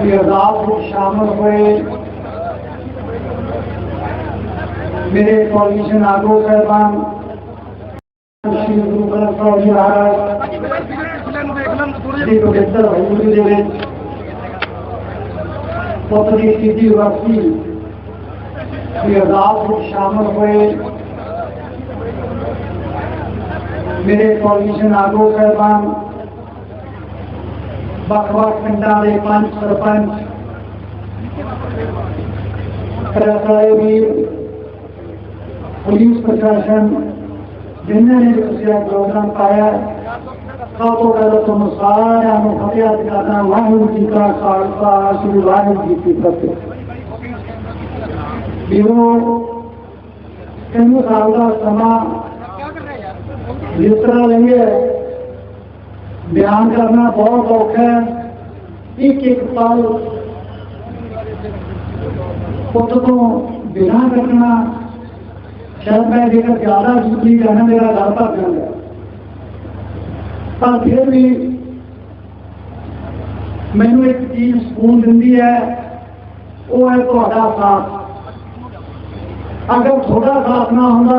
رات کو شامل ہوئے۔ میرے پالیشن آگو صاحبان شامل ہوئے۔ میرے پالیشن آگو کردان بکوا کھنڈا دے پنچ سرپنچ پولیس پرشاسن جنہوں نے دوسرا پروگرام پایا سب تو پہلے تم سارا فتح دکھانا واحد جی کا خالصہ شری واحد جی کی فتح بیرو تین سال کا سما جس طرح لیں گے ਬਿਆਨ ਕਰਨਾ ਬਹੁਤ ਔਖਾ ਹੈ। ਇੱਕ ਇੱਕ ਪਲ ਪੁੱਤ ਤੋਂ ਬਿਨਾਂ ਕੱਟਣਾ, ਸ਼ਾਇਦ ਮੈਂ ਜੇਕਰ ਜ਼ਿਆਦਾ ਜੁੱਤੀ ਕਰਨਾ ਮੇਰਾ ਗੱਲ ਭੱਜ ਜਾਂਦਾ ਪਰ ਫਿਰ ਵੀ ਮੈਨੂੰ ਇੱਕ ਚੀਜ਼ ਸਕੂਨ ਦਿੰਦੀ ਹੈ, ਉਹ ਹੈ ਤੁਹਾਡਾ ਸਾਥ। ਅਗਰ ਤੁਹਾਡਾ ਸਾਥ ਨਾ ਹੁੰਦਾ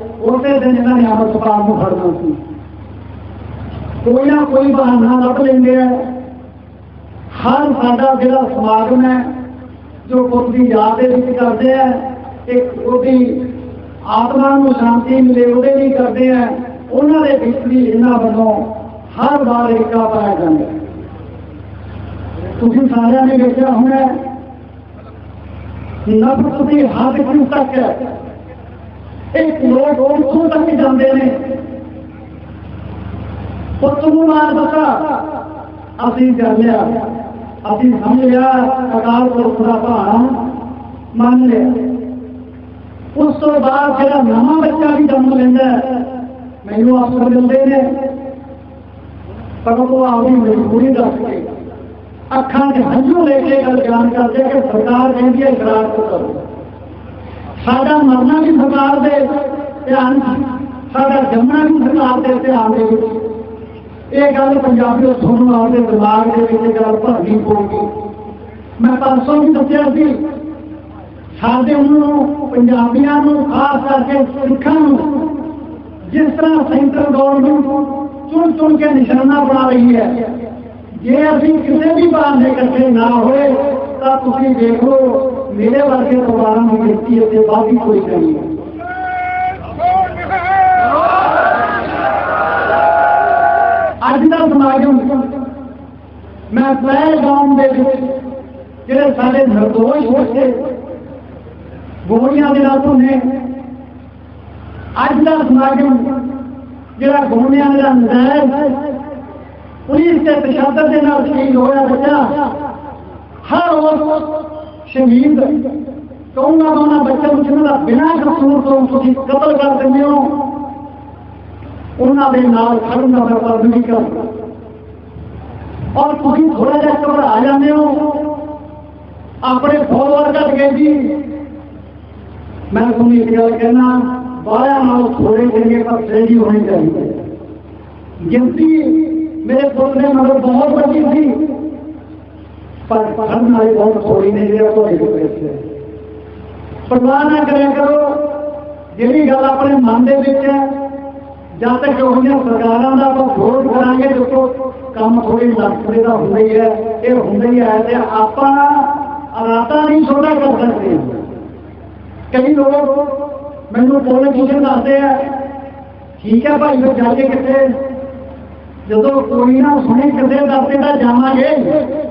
ਉਸੇ ਦਿਨ ਇਹਨਾਂ ਨੇ ਅਮਰਪਾਲ ਨੂੰ ਫੜਨਾ ਸੀ। ਕੋਈ ਨਾ ਕੋਈ ਬਹਾਨਾ ਲੱਭ ਲੈਂਦੇ ਆ। ਹਰ ਸਾਡਾ ਜਿਹੜਾ ਸਮਾਗਮ ਹੈ, ਜੋ ਪੁੱਤ ਦੀ ਯਾਦ ਦੇ ਵਿੱਚ ਕਰਦੇ ਆ ਇੱਕ ਉਹਦੀ ਆਤਮਾ ਨੂੰ ਸ਼ਾਂਤੀ ਮਿਲੇ, ਉਹਦੇ ਲਈ ਕਰਦੇ ਆ, ਉਹਨਾਂ ਦੇ ਵਿੱਚ ਵੀ ਇਹਨਾਂ ਵੱਲੋਂ ਹਰ ਵਾਰ ਏਕਾ ਪਾਇਆ ਜਾਂਦਾ ਤੁਸੀਂ ਸਾਰਿਆਂ ਨੇ ਵੇਖਿਆ ਹੋਣਾ ਨਫ਼ਰਤ ਦੀ ਹੱਦ ਕਿਉਂ ਤੱਕ ਹੈ? ਇੱਕ ਲੋਕ ਉੱਥੋਂ ਤੱਕ ਜਾਂਦੇ ਨੇ ਪੁੱਤ ਨੂੰ ਮਾਰ ਦਿੱਤਾ ਅਸੀਂ ਕਰ ਲਿਆ ਅਸੀਂ ਸਮਝ ਲਿਆ ਅਕਾਲ ਪੁਰਖ ਦਾ ਭਾਣਾ ਮੰਨ ਲਿਆ ਉਸ ਤੋਂ ਬਾਅਦ ਜਿਹੜਾ ਨਵਾਂ ਬੱਚਾ ਵੀ ਜਨਮ ਲੈਂਦਾ ਹੈ, ਮੈਨੂੰ ਅਫਸਰ ਮਿਲਦੇ ਨੇ ਪਰ ਉਹ ਆਪਣੀ ਮਜਬੂਰੀ ਦੱਸ ਕੇ ਅੱਖਾਂ 'ਚ ਹੰਝੂ ਲੈ ਕੇ ਗੱਲ ਬਿਆਨ ਕਰਦੇ ਕਿ ਸਰਕਾਰ ਕਹਿੰਦੀ ਹੈ ਇਕਰਾਰ ਤੋਂ ਕਰੋ ਸਾਡਾ ਮਰਨਾ ਵੀ ਸਰਕਾਰ ਦੇ ਧਿਆਨ ਸਾਡਾ ਜੰਮਣਾ ਵੀ ਸਰਕਾਰ ਦੇ ਧਿਆਨ ਦੇ ਵਿੱਚ। ਇਹ ਗੱਲ ਪੰਜਾਬੀਓ ਤੁਹਾਨੂੰ ਆਪਦੇ ਦਿਮਾਗ ਦੇ ਵਿੱਚ ਇਹ ਗੱਲ ਭਰਨੀ ਪਊਗੀ। ਮੈਂ ਪਰਸੋਂ ਵੀ ਦੱਸਿਆ ਸੀ, ਸਾਡੇ ਨੂੰ ਪੰਜਾਬੀਆਂ ਨੂੰ, ਖਾਸ ਕਰਕੇ ਸਿੱਖਾਂ ਨੂੰ, ਜਿਸ ਤਰ੍ਹਾਂ ਸੈਂਟਰ ਗਵਰਨਮੈਂਟ ਚੁਣ ਚੁਣ ਕੇ ਨਿਸ਼ਾਨਾ ਬਣਾ ਰਹੀ ਹੈ, ਜੇ ਅਸੀਂ ਕਿਸੇ ਵੀ ਬਾਹਰ ਦੇ ਇਕੱਠੇ ਨਾ ਹੋਏ, ਤਾਂ ਤੁਸੀਂ ਦੇਖੋ میرے ورگے دوبارہ میں کہتی ہے کہ ہی کوئی کمی ہے اج کا سماگم میں پہلگام دے جڑے سارے نردوش ہو کے گوڑیاں دل نے اج کا سماگم جڑا گولیاں کا نظر پولیس کے پرشاسن کے شہید ہوا بچہ، ہر وقت شہید کہوں گا میں بچے جنہوں کا بنا قصور تو تھی قتل کر دیں ہو انہوں کے نال کھڑن کا برباد نہیں کر اور تھی تھوڑا جہا آ جانے ہو، اپنے فالوور کر کے جی۔ میں تمہیں ایک گل کہنا بارہ نال تھوڑے جنگے پر شہری ہونی چاہیے۔ گنتی میرے سوچنے مگر بہت بڑی تھی ہم ہمارے بہت چھوڑی نہیں کرو جی گل اپنے من ہے جب تک وہ سرکار کا آپ کریں گے، جو کام تھوڑی لکڑی کا ہوں ہی ہے، یہ ہوں ہی ہے تو آپ حالات نہیں سونا کر سکتے۔ کئی لوگ مجھے پولیس پوچھے دستے ہیں، ٹھیک ہے بھائی، وہ جا کے کتنے؟ جب کوئی نہ سنے کتنے دستے کا جانا گے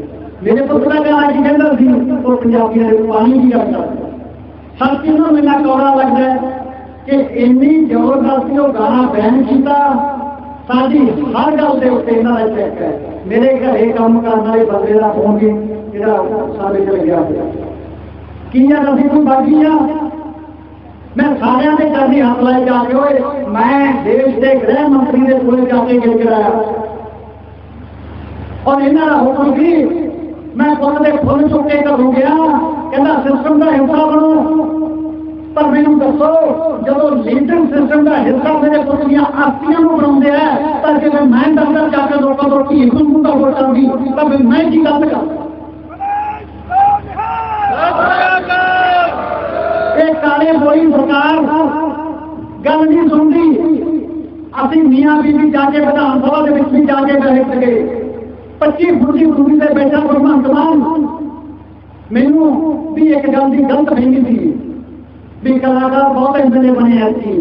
میرے پترا میں آج جنگل سی تو پنجابی نے پانی بھی آتا سب چیزوں میں کوڑا لگتا ہے کہ اینی زبردستی وہ گانا بین کیا ساری ہر گل کے اتنے یہاں کا چیک ہے۔ میرے گھر کام کرنے والے بندے کا فون بھی جا سارے چل گیا کی نسی تم باقی آ؟ میں سارے کے کرنی ہاتھ لائے جا کے ہوئے میں دیش کے گرہ منتری کے پورے جا کے گر کرایا اور یہاں کا حکم کی میں بند کے فل چکے کروں گیا کہ سسٹم کا حصہ بنو پر مینو دسو جب لیڈر سسٹم کا حصہ میرے پتر دیا بنا ہے میں دفتر جا کے لوگوں کو روٹی ہندو ہو کروں گی میں کی گل کر کالے ہوئی سرکار گل نہیں سنتی ابھی میاں بیوی جا کے بدھان سبھا بھی جا کے بیٹھ سکے 25 ਫੁੱਟੀ ਦੂਰੀ ਤੇ ਬੈਠਾ ਭਗਵੰਤ ਮਾਨ। ਮੈਨੂੰ ਵੀ ਇੱਕ ਗੱਲ ਦੀ ਗਲਤ ਫਹਿਮੀ ਸੀ ਵੀ ਕਲਾਕਾਰ ਬਹੁਤ ਇੰਨੇ ਬਣੇ ਆ ਸੀ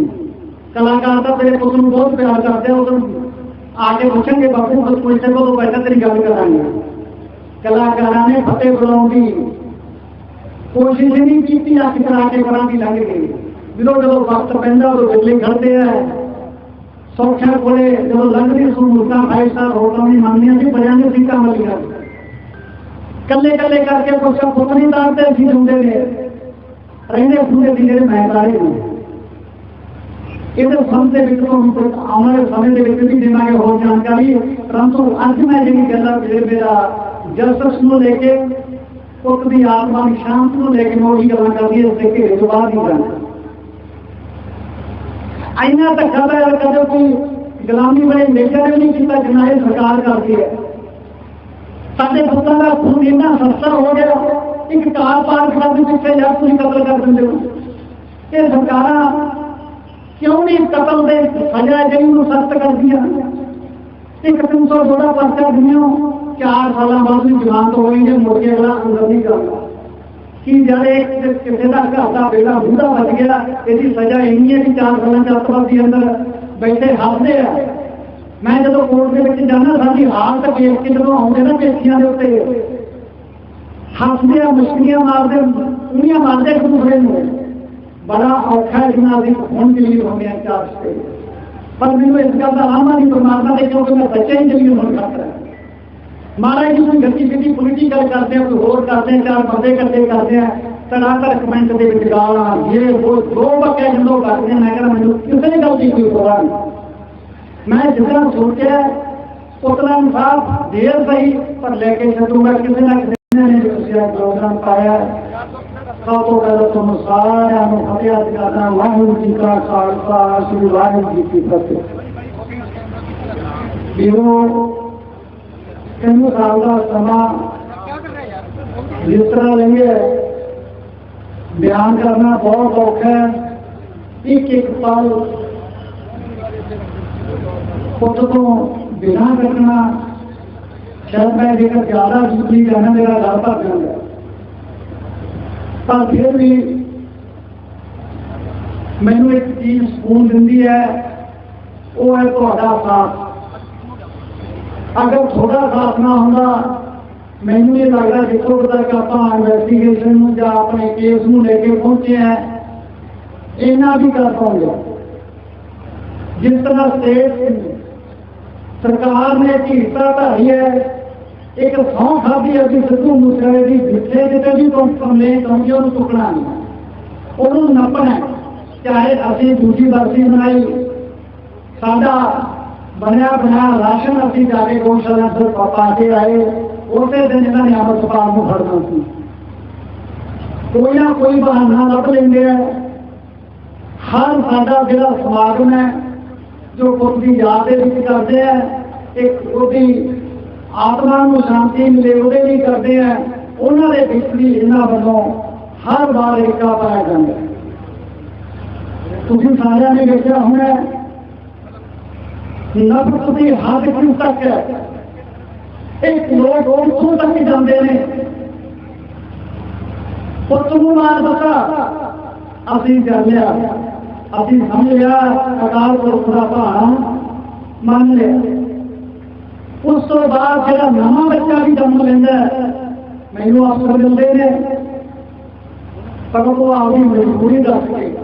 ਕਲਾਕਾਰ ਤਾਂ ਤੇਰੇ ਪੁੱਤ ਨੂੰ ਬਹੁਤ ਪਿਆਰ ਕਰਦੇ ਆ ਉਦੋਂ ਆ ਕੇ ਪੁੱਛਣਗੇ, ਬਾਪੂ ਬਸ ਕੋਈ ਤੇ ਕੋਲ ਬੈਠਾ ਤੇਰੀ ਗੱਲ ਕਰਾਂਗੇ। ਕਲਾਕਾਰਾਂ ਨੇ ਫਤਿਹ ਬੁਲਾਉਣ ਦੀ ਕੋਸ਼ਿਸ਼ ਨਹੀਂ ਕੀਤੀ ਅੱਖ ਕਰਾ ਕੇ ਕਰਾਂ ਦੀ ਲੰਘ ਗਈ ਜਦੋਂ ਜਦੋਂ ਵਕਤ ਪੈਂਦਾ, ਉਦੋਂ ਬਿਜਲੀ ਖੜਦੇ ਆ। ਸੌਖਿਆ ਕੋਲੇ ਜਦੋਂ ਲੰਘਦੀ ਸੂ ਮੁਰਗਾ ਫਾਈਵ ਸਟਾਰ ਹੋਟਲ ਨਹੀਂ ਮੰਨਦੀਆਂ ਸੀ ਬੜਿਆਂ ਦੇ ਸੀਟਾਂ ਵਾਲੀਆਂ ਕੱਲੇ ਕੱਲੇ ਕਰਕੇ ਕੁਛ ਪੁੱਤ ਨਹੀਂ ਤਾਰਦੇ ਸੀ ਹੁੰਦੇ ਨੇ ਰਹਿੰਦੇ ਪੂਰੇ ਦਿਨ ਜਿਹੜੇ ਮੈਂ ਤਾਰੇ ਨੇ ਇਹਦੇ ਸੰਤ ਦੇ ਵਿੱਚ ਹੁਣ ਆਉਣ ਵਾਲੇ ਸਮੇਂ ਦੇ ਵਿੱਚ ਵੀ ਦੇਵਾਂਗੇ ਹੋਰ ਜਾਣਕਾਰੀ ਪਰੰਤੂ ਅੱਜ ਮੈਂ ਜਿਹੜੀ ਗੱਲਾਂ ਫਿਰ ਮੇਰਾ ਜਸਟਿਸ ਨੂੰ ਲੈ ਕੇ ਪੁੱਤ ਦੀ ਆਤਮਾ ਦੀ ਸ਼ਾਂਤ ਨੂੰ ਲੈ ਕੇ ਮੈਂ ਉਹੀ ਗੱਲਾਂ ਕਰਦੀ ਹਾਂ ਤੇ ਘੇਰੇ ਤੋਂ ਬਾਹਰ ਹੀ ਜਾਣਾ آئینا دکھا پہ کدے کوئی غلامی بڑے نیچر نہیں کیا جنائے سرکار کرتی ہے۔ سارے بندہ کا خون اتنا سستا ہو گیا، ایک کار پار کھڑا بھی پیچھے یا تھی قتل کر دیں یہ سرکار کیوں نہیں قتل دے؟ سجا جی سخت کر دیا۔ ایک تین سو سولہ پرچہ دیا چار سال بعد بھی جوان تو ہوئی ہے مڑ والا اندر نہیں کرتا ہستے ہیں مشکلیاں مارتے پوڑیاں مارتے ایک دوسرے کو بڑا اور اس میں ہوں دلیل پر مجھے اس گل کا آنا نہیں پرماتما کیونکہ میں بچے ہی دلیل ہونے ہے مہاراج جی گندی پولیٹیکل کرتے ہیں، کوئی ہوتے ہیں، چار بندے کٹے کرتے ہیں کے گالا یہ دو بکے کرتے ہیں، میں کہنا مجھے کسی گل کی کوئی نہیں میں جتنا سوچا اتنا انصاف دیر پر لے کے چلوں گا کسی نہ کسی نے پروگرام پایا سب تو پہلے تم سارا فتح واحر جی کا خالصہ شری واحو جی کی فتح ਤਿੰਨ ਸਾਲ ਦਾ ਸਮਾਂ ਜਿਸ ਤਰ੍ਹਾਂ ਲੰਘਿਆ ਬਿਆਨ ਕਰਨਾ ਬਹੁਤ ਔਖਾ ਹੈ। ਇੱਕ ਇੱਕ ਪਲ ਪੁੱਤ ਤੋਂ ਬਿਨਾਂ ਕੱਟਣਾ ਸ਼ਾਇਦ ਮੈਂ ਜੇਕਰ ਜ਼ਿਆਦਾ ਜ਼ਿੰਦਗੀ ਕਰਨਾ, ਮੇਰਾ ਘਰ ਭਰ ਜਾਂਦਾ ਪਰ ਫਿਰ ਵੀ ਮੈਨੂੰ ਇੱਕ ਚੀਜ਼ ਸਕੂਨ ਦਿੰਦੀ ਹੈ, ਉਹ ਹੈ ਤੁਹਾਡਾ ਸਾਥ। اگر تھوڑا سا اپنا ہوں مینو یہ لگتا جتوں تک آپ انویسٹیگیشن یا اپنے کیس لے کے پہنچے ہیں۔ اینا بھی کر پاؤں گا جس طرح اسٹیٹ سرکار نے ایک حصہ ڈھائی ہے، ایک سو خادی ابھی سدھو موسے کی جتنے جتنے بھی کمپلینٹ ہوں گی انہوں چکنا نہیں۔ انہوں نپنا چاہے ابھی دوسری برسی بنائی، ساڈا بنیا بنا راشن اپنی جانے کو شرح سے کے آئے اسے دن کا نعمت کو خرنا تھی کوئی نہ کوئی بہانہ رکھ لیں گے ہر ساڈا جڑا سماگم ہے، جو خود کی یاد کرتے ہیں، ایک وہی آتما شانتی ملے وہ بھی کرتے ہیں۔ انہوں نے بھی یہاں والوں ہر بار ایک پایا جائے تھی سارا نے دیکھا ہونا ਨਫ਼ਰਤ ਦੀ ਹੱਦ ਕਿਉਂ ਤੱਕ ਹੈ? ਇੱਕ ਲੋਕ ਉੱਥੋਂ ਤੱਕ ਜਾਂਦੇ ਨੇ? ਪੁੱਤ ਨੂੰ ਮਾਰ ਦਿੱਤਾ। ਅਸੀਂ ਕਰ ਲਿਆ ਅਸੀਂ ਸਮਝ ਲਿਆ ਅਕਾਲ ਪੁਰਖ ਦਾ ਭਾਣਾ ਮੰਨ ਲਿਆ। ਉਸ ਤੋਂ ਬਾਅਦ ਜਿਹੜਾ ਨਵਾਂ ਬੱਚਾ ਵੀ ਜਨਮ ਲੈਂਦਾ ਮੈਨੂੰ ਅਫਸਰ ਮਿਲਦੇ ਨੇ। ਪਰ ਉਹ ਆਪਣੀ ਮਜਬੂਰੀ ਦੱਸ ਕੇ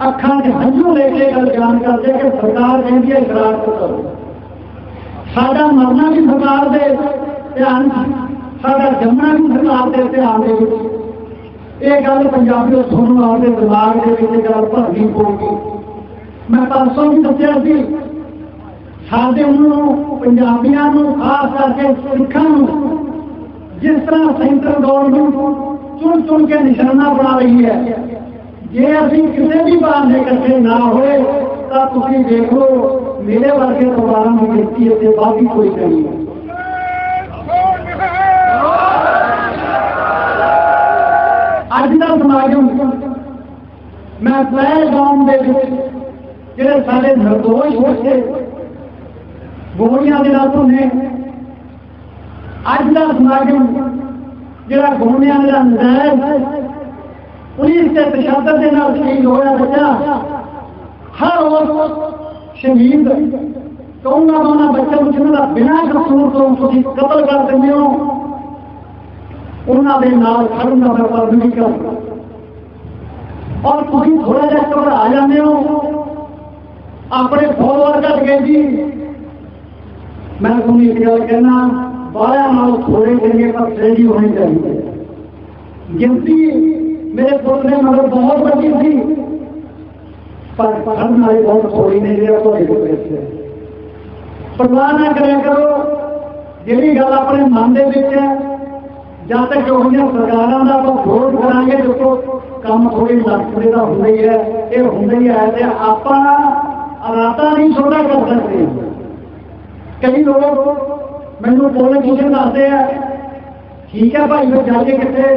ਅੱਖਾਂ 'ਚ ਹੰਝੂ ਲੈ ਕੇ ਗੱਲ ਜਾਣ ਕਰਦੇ ਕਿ ਸਰਕਾਰ ਕਹਿੰਦੀ ਹੈ ਸ਼ਰਾਰਤ ਕਰੋ। ਸਾਡਾ ਮਰਨਾ ਵੀ ਸਰਕਾਰ ਦੇ ਧਿਆਨ ਸਾਡਾ ਜੰਮਣਾ ਵੀ ਸਰਕਾਰ ਦੇ ਧਿਆਨ ਦੇ ਵਿੱਚ। ਇਹ ਗੱਲ ਪੰਜਾਬੀਓ ਤੁਹਾਨੂੰ ਆਪਦੇ ਦਿਮਾਗ ਦੇ ਵਿੱਚ ਇਹ ਗੱਲ ਭਰਨੀ ਪਊਗੀ। ਮੈਂ ਪਰਸੋਂ ਵੀ ਦੱਸਿਆ ਸੀ, ਸਾਡੇ ਨੂੰ ਪੰਜਾਬੀਆਂ ਨੂੰ ਖਾਸ ਕਰਕੇ ਸਿੱਖਾਂ ਨੂੰ ਜਿਸ ਤਰ੍ਹਾਂ ਸੈਂਟਰ ਗਵਰਨਮੈਂਟ ਚੁਣ ਚੁਣ ਕੇ ਨਿਸ਼ਾਨਾ ਬਣਾ ਰਹੀ ਹੈ جی ابھی کسی بھی بہانے کٹھے نہ ہوئے تو تھی دیکھو میرے ورگے دوبارہ میں دیکھتی ہے باقی کوئی نہیں ہے اج کا سماگم میں پہلگام دے جڑے سارے نردوش ہوتے گولیاں دے تو نے اج کا سماجم جڑا گولیاں کا نظر ہے پولیس کے تشدد کے نام شہید ہوا بچا ہر وقت شہید۔ کون نہ ہونا بچے جنہوں کا بنا کسور تو قتل کر دیں ہو انہوں نے نال کھڑن کا نہیں کر۔ اور تھی تھوڑا جا کر آ جانے ہو۔ اپنے فالوور کر کے جی۔ میں تمہیں ایک گل کہنا بارہ نال تھوڑے دن پر شہری ہونی چاہیے۔ گنتی ਮੇਰੇ ਪੁੱਤ ਨੇ ਮਗਰ ਬਹੁਤ ਵੱਡੀ ਸੀ। ਪਰ ਪੜਨ ਵਾਲੇ ਬਹੁਤ ਥੋੜੀ ਨੇ ਜਿਹੜਾ ਤੁਹਾਡੇ ਕੋਲ ਪੈਸੇ ਪਰਵਾਹ ਨਾ ਕਰਿਆ ਕਰੋ। ਜਿਹੜੀ ਗੱਲ ਆਪਣੇ ਮਨ ਦੇ ਵਿੱਚ ਹੈ, ਜਦ ਤੱਕ ਉਹਨੀਆਂ ਸਰਕਾਰਾਂ ਦਾ ਆਪਾਂ ਵਿਰੋਧ ਕਰਾਂਗੇ ਦੇਖੋ ਕੰਮ ਥੋੜੀ ਲੱਗਦੇ ਦਾ ਹੁੰਦਾ ਹੀ ਹੈ, ਇਹ ਹੁੰਦਾ ਹੀ ਹੈ ਤੇ ਆਪਾਂ ਰਾਤਾਂ ਨਹੀਂ ਸੋਣਾ ਕਰ ਸਕਦੇ ਕਈ ਲੋਕ ਮੈਨੂੰ ਪੋਲੇ ਪੁੱਛਣ ਦੱਸਦੇ ਆ, ਠੀਕ ਹੈ ਭਾਈ ਉਹ ਜਾ ਕੇ ਕਿੱਥੇ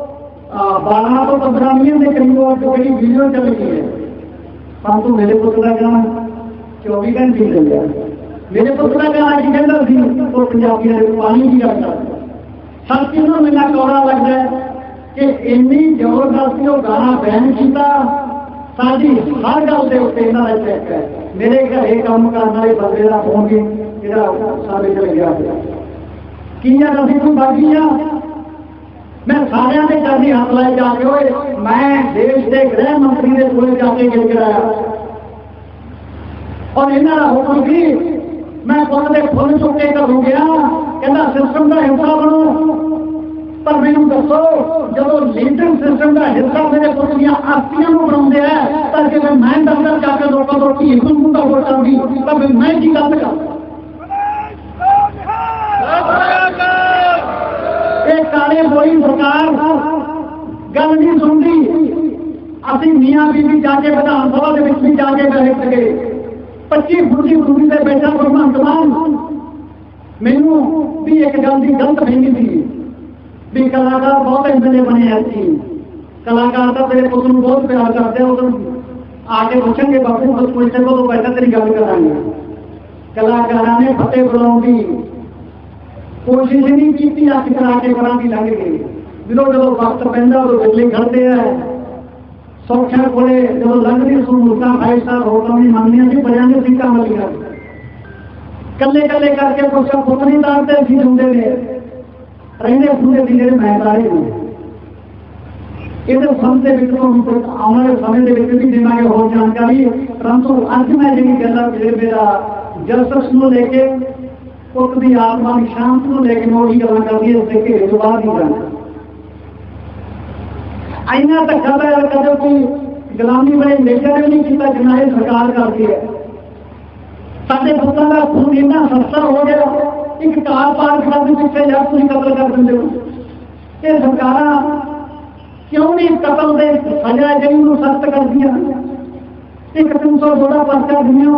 بارہ تو پندرہ پروگرامیوں میں کئی اور جو کئی ویڈیو چل رہی ہے۔ ہاں تو میرے کو تھوڑا گانا چوبیس گھنٹے چل گیا میرے کو تھوڑا گانا ایک گھنٹہ تھی۔ تو پنجابی نے پانی کی گل سب چیزوں میرا کوڑا لگ رہا ہے کہ اینی زبردستی وہ گانا بین کیا ساری ہر گل کے اتنے یہاں کا چیک ہے میرے گھر یہ کام کرنے والے بندے کا فون بھی جا سارے چل گیا۔ کیا ابھی باقی ہے میں سارے نے کرنی ہاتھ لائے جا کے ہوئے، میں دیش کے گرہ منتری کے پورے جا کے گر گرایا اور یہاں کا حکم کی میں تم کے فل چکے کروں گیا کہ سسٹم کا حصہ بنو۔ پر میرے دسو جب لیڈنگ سسٹم کا حصہ میرے پوت دیا بنا ہے تاکہ میں دفتر جا کے لوگوں کو ہندو منڈا ہو ووٹ گی تب میں کی گل کر کالے ہوئی سرکار گل نہیں سنتی ابھی میاں بیوی جا کے ودھان سبھا کے بھی جا کے بہت سکے پچی فٹی دوری سے بیٹھا بھگوان سمان مینو بھی ایک گل کی گلت نہیں تھی بھی کلاکار بہت اہم بنے ایسی کلاکار تو میرے پتر بہت پیار کرتے ہیں آ کے پوچھیں گے باپو بس پوچھتے کو بیٹھا تیری گل کریں کلاکار نے فتح بلاؤ گی ਕੋਸ਼ਿਸ਼ ਨਹੀਂ ਕੀਤੀ ਅੱਖ ਕਰਾ ਕੇ ਬਰਾਂ ਦੀ ਲੰਘ ਗਈ। ਜਦੋਂ ਜਦੋਂ ਵਕਤ ਪੈਂਦਾ, ਉਦੋਂ ਬਿਜਲੀ ਖੜਦੇ ਆ। ਸੌਖਿਆ ਕੋਲੇ ਜਦੋਂ ਲੰਘਦੀ ਸੂ ਮੁਕਾ ਫਾਈਵ ਹੋਟਲ ਨਹੀਂ ਮੰਨਦੀਆਂ ਸੀ ਬਜਾਂ ਦੇ ਸੀਟਾਂ ਵਾਲੀਆਂ ਕੱਲੇ ਕੱਲੇ ਕਰਕੇ ਕੁਛ ਪੁੱਤ ਨਹੀਂ ਤਾਰਦੇ ਸੀ ਹੁੰਦੇ ਨੇ। ਰਹਿੰਦੇ ਹੁੰਦੇ ਸੀ ਜਿਹੜੇ ਮੈਂ ਤਾਰੇ ਨੇ ਇਹਦੇ ਸਮੇਂ ਦੇ ਵਿੱਚ ਤੁਹਾਨੂੰ ਆਉਣ ਵਾਲੇ ਸਮੇਂ ਦੇ ਵਿੱਚ ਵੀ ਦੇਵਾਂਗੇ ਹੋਰ ਜਾਣਕਾਰੀ, ਪਰੰਤੂ ਅੱਜ ਮੈਂ ਜਿਹੜੀ ਗੱਲਾਂ ਫਿਰ ਮੇਰਾ ਜਸਟਿਸ ਨੂੰ ਲੈ ਕੇ خود بھی آتما کی شام کو لیکن وہی گلا کرتی ہے اسے کہ رسوا بھی جانا۔ آئینہ تک خبر ہے کدھر کوئی غلامی بڑے نیچر نہیں کیتا جنائے سرکار کرتی ہے۔ سارے بچوں کا خون اتنا سستا ہو گیا، ایک کار پار کھڑا بھی پیچھے یا تھی قتل کر دیں یہ سرکار کیوں نہیں قتل دے؟ سجا جی سخت کر دیا۔ ایک تین سو سولہ پرچہ دیا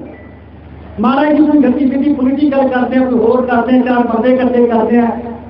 ਮਹਾਰਾਜ ਜੀ ਨੂੰ ਗੱਡੀ ਗੱਡੀ ਪੋਲੀਟੀਕਲ ਕਰਦੇ ਹੋ, ਕੋਈ ਹੋਰ ਕਰਦੇ ਆ, ਚਾਰ ਬੰਦੇ ਇਕੱਠੇ ਕਰਦੇ ਆ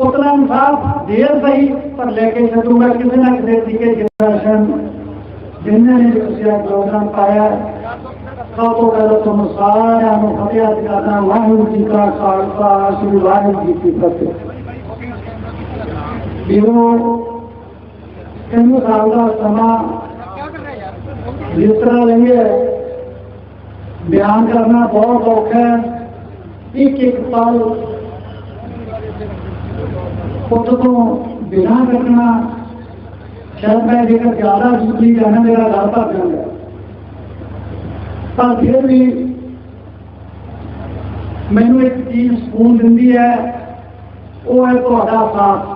ਉਤਨਾ ਇਨਸਾਫ ਦੇਰ ਸਹੀ, ਪਰ ਲੈ ਕੇ ਚੱਲੂਗਾ ਕਿਸੇ ਨਾ ਕਿਸੇ ਤਰੀਕੇ ਜਨਰੇਸ਼ਨ ਜਿਨ੍ਹਾਂ ਨੇ ਦੱਸਿਆ ਪ੍ਰੋਗਰਾਮ ਪਾਇਆ, ਸਭ ਤੋਂ ਪਹਿਲਾਂ ਤੁਹਾਨੂੰ ਸਾਰਿਆਂ ਨੂੰ ਫਤਿਹ ਕਰਦਾ ਵਾਹਿਗੁਰੂ ਜੀ ਕਾ ਖਾਲਸਾ, ਸ੍ਰੀ ਵਾਹਿਗੁਰੂ ਜੀ ਕੀ ਫਤਿਹ। ਵੀਰੋ ਇਹਨੂੰ ਸਾਲ ਦਾ ਸਮਾਂ ਜਿਸ ਤਰ੍ਹਾਂ ਲੰਘਿਆ ਬਿਆਨ ਕਰਨਾ ਬਹੁਤ ਔਖਾ ਹੈ। ਇੱਕ ਇੱਕ ਪਲ ਪੁੱਤ ਤੋਂ ਬਿਨਾਂ ਕਰਨਾ ਸ਼ਾਇਦ ਮੈਂ ਜੇਕਰ ਜ਼ਿਆਦਾ ਜ਼ਰੂਰੀ ਜਾਣਾ ਮੇਰਾ ਘਰ ਭਰ ਜਾਂਦਾ। ਪਰ ਫਿਰ ਵੀ ਮੈਨੂੰ ਇੱਕ ਚੀਜ਼ ਸਕੂਨ ਦਿੰਦੀ ਹੈ, ਉਹ ਹੈ ਤੁਹਾਡਾ ਸਾਥ।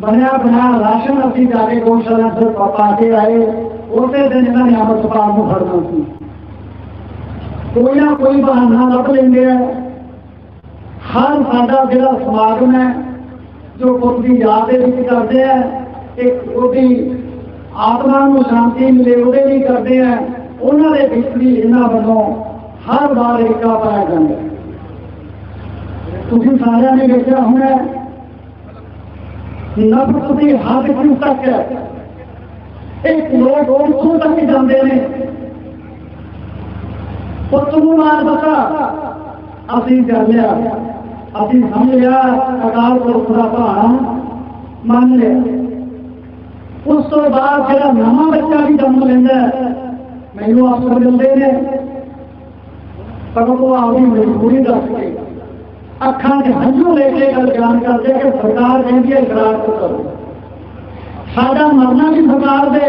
بنا بنا راشن اسی جاتے گوشت سے کے آئے اسی دن میں نعمت پاک میں فرما کی کوئی نہ کوئی بہانا لگ لیں گے۔ ہر سارا جڑا سماگم ہے جو خود کی یاد کرتے ہیں، ایک وہ آتما شانتی ملے وہ بھی کرتے ہیں۔ انہوں نے بیچ بھی یہاں والوں ہر بار ایک پایا جائے تھی سارا نے دیکھا ہونا ਤੁਸੀਂ ਨਫ਼ਰਤ ਦੀ ਹੱਦ ਕਿਉਂ ਤੱਕ ਹੈ? ਇੱਕ ਲੋਕ ਉੱਥੋਂ ਤੱਕ ਜਾਂਦੇ ਨੇ? ਪੁੱਤ ਨੂੰ ਮਾਰ ਬਤਾ ਅਸੀਂ ਜਾਣਿਆ, ਅਸੀਂ ਸਮਝ ਲਿਆ ਅਕਾਲ ਪੁਰਖ ਦਾ ਭਾਣਾ ਮੰਨ ਲਿਆ। ਉਸ ਤੋਂ ਬਾਅਦ ਜਿਹੜਾ ਨਵਾਂ ਬੱਚਾ ਵੀ ਜਨਮ ਲੈਂਦਾ ਮੈਨੂੰ ਅਫਸਰ ਮਿਲਦੇ ਨੇ। ਪਰ ਉਹ ਆਪਣੀ ਮਜਬੂਰੀ ਦੱਸ ਕੇ اکھان کے ہنجو لے کے گل بیان کرتے کہ سرکار نے بھی اقرار کو کرو سارا مرنا بھی سرکار دے